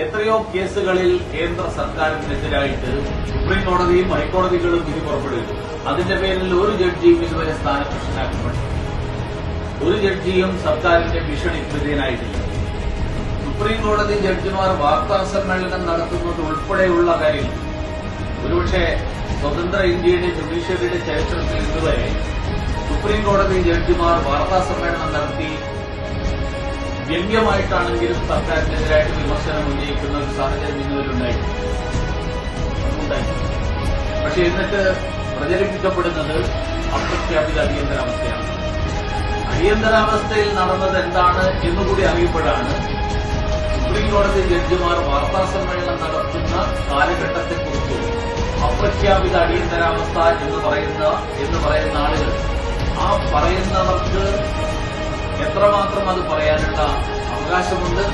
എത്രയോ കേസുകളിൽ കേന്ദ്ര സർക്കാരിനെതിരായിട്ട് സുപ്രീം കോടതിയും ഹൈക്കോടതികളും വിധി പുറപ്പെടുവിച്ചു. അതിന്റെ പേരിൽ ഒരു ജഡ്ജിയും ഇതുവരെ സ്ഥാനഭ്രഷ്ടനാക്കപ്പെട്ടു ഒരു ജഡ്ജിയും സർക്കാരിന്റെ ഭീഷണി വിധേയനായിട്ടില്ല. സുപ്രീം കോടതി ജഡ്ജിമാർ വാർത്താ സമ്മേളനം നടത്തുന്നത് ഉൾപ്പെടെയുള്ള കാര്യങ്ങൾ ഒരുപക്ഷെ സ്വതന്ത്ര ഇന്ത്യയുടെ ജുഡീഷ്യറിയുടെ ചരിത്രത്തിൽ ഇതുവരെ സുപ്രീം കോടതി ജഡ്ജിമാർ വാർത്താ സമ്മേളനം നടത്തി വ്യംഗ്യമായിട്ടാണെങ്കിലും സർക്കാരിനെതിരായിട്ട് വിമർശനം ഉന്നയിക്കുന്ന ഒരു സാഹചര്യം ഇന്നുവരുണ്ടായി. പക്ഷെ എന്നിട്ട് പ്രചരിപ്പിക്കപ്പെടുന്നത് അപ്രഖ്യാപിത അടിയന്തരാവസ്ഥയാണ് അടിയന്തരാവസ്ഥയിൽ നടന്നത് എന്താണ് എന്നുകൂടി അറിയപ്പെടാണ് സുപ്രീം കോടതി ജഡ്ജിമാർ വാർത്താ സമ്മേളനം നടത്തുന്ന കാലഘട്ടത്തെക്കുറിച്ച് അപ്രഖ്യാപിത അടിയന്തരാവസ്ഥ എന്ന് പറയുന്ന എന്ന് പറയുന്ന ആളുകൾ ആ പറയുന്നവർക്ക് എത്രമാത്രം അത് പറയാനുള്ള അവകാശമുണ്ട്?